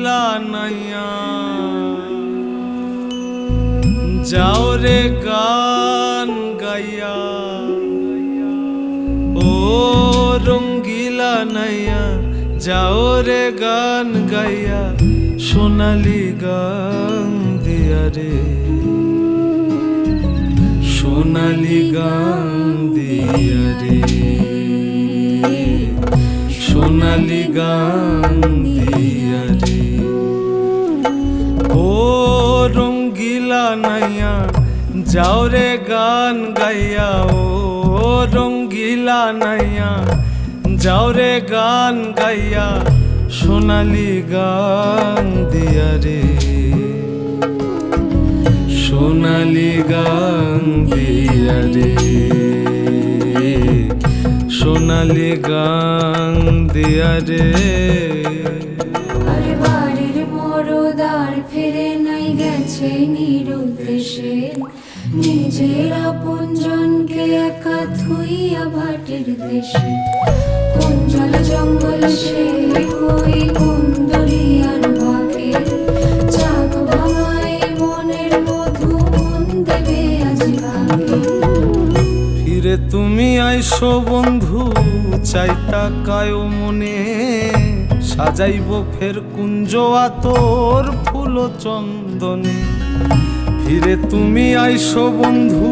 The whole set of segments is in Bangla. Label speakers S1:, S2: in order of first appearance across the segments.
S1: রঙ্গিলা নাইয়া। যাও রে গান গাইয়া। ও রঙ্গিলা নাইয়া, যাও রে গান গাইয়া। সোনালি গান দিয়া রে। সোনালি গান দিয়া রে। সোনালি গান রঙ্গিলা নাইয়া যাও রে গান গাইয়া, ও রঙ্গিলা নাইয়া। যাও রে গান গাইয়া, সোনালি গান দিয়া রে। সোনালি গান দিয়া রে। সোনালি গান দিয়া রে।
S2: নিরুদ্দেশে, নিজের আপনজনকে একা থুইয়া ভাটের দেশে। কোন জল জঙ্গল সে কই কোন দরিয়ার ভাগে। চাক ভাঙায় মনের মধু মন দেবে আজ ভাগে
S1: ফিরে তুমি আইসো বন্ধু চাইতা কায় মনে। সাজাইব ফের কুঞ্জ আতর ফুল চন্দনে ফিরে তুমি আইসো বন্ধু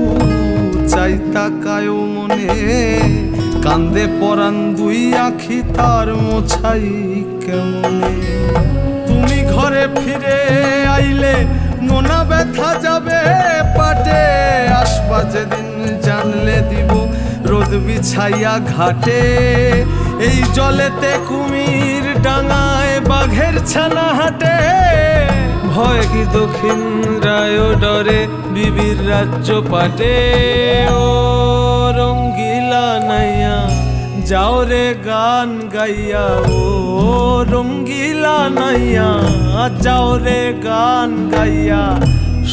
S1: চাইতা কায় মনে। কান্দে পরান দুই আখি তার মোছাই কেমনে। তুমি ঘরে ফিরে আইলে মোনা ব্যথা যাবে, পাটে আসবা যেদিন জানলে দিব। রোদ বিছাইয়া ঘাটে এই জলেতে কুমির ডাঙায় বাঘের ছানা হাটে। ভয় কি দক্ষিণ রায় ডরে বিবির রাজ্য পাটে। ও রঙ্গিলা নাইয়া, যাও রে গান গাইয়া। ও রঙ্গিলা নাইয়া, যাও রে গান গাইয়া।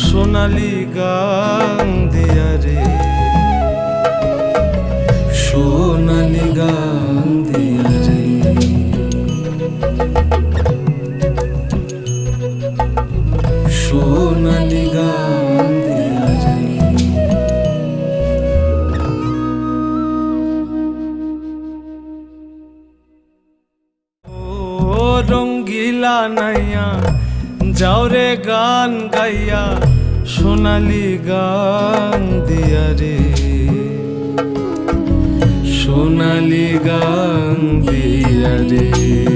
S1: সোনালি গান দিয়া সোনালি গান দিয়া রে ও রঙ্গিলা নাইয়া যাও রে গান গাইয়া সোনালি গান দিয়া রে সোনালি গান দিয়া রে